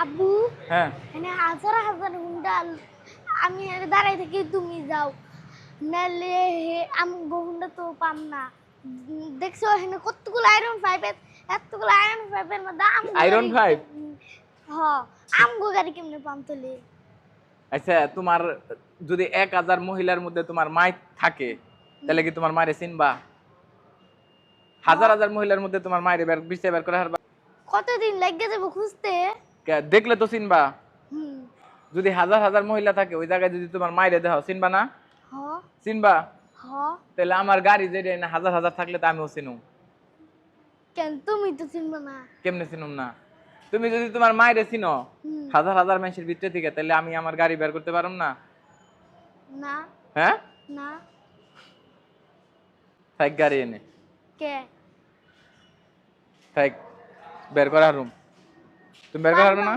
আব্বু হ্যাঁ। এখানে হাজার হাজার হুন্ডা আমি দাঁড়াই থেকে তুমি যাও। নাহলে হে আমি হুন্ডা তো পাম না। দেখছ এখানে কতগুলো আয়রন পাইপের এতগুলো আয়রন পাইপের মধ্যে আমগো Iron গাড়ি- pipe? উম, হ আমগো গাড়ি কেমনে পাম তোলে আচ্ছা তোমার যদি এক হাজার মহিলার মধ্যে তোমার মাই থাকে তাহলে কি তোমার মায়ের চিনবা? হাজার হাজার মহিলার মধ্যে তোমার মায়ের বের বিচার বের করে হারবা। কতদিন লাগে যাব খুঁজতে? দেখলে তো চিনবা। যদি হাজার হাজার মহিলা থাকে ওই জায়গায় যদি তোমার মায়ের দেহ চিনবা না? চিনবা? তাহলে আমার গাড়ি যেটা না হাজার হাজার থাকলে তো আমিও চিনুম। কেন? তুমি তো চিনবো না। কেমনে চিনুম না? তুমি যদি তোমার মায়ের চিনো হুম। হাজার হাজার মানুষের ভিতরে থেকে তাহলে আমি আমার গাড়ি বের করতে পারুম না? না। হ্যাঁ? না। থাক গাড়ি এনে। কে? থাক বের করার রুম। তুমি বের করার পারব না না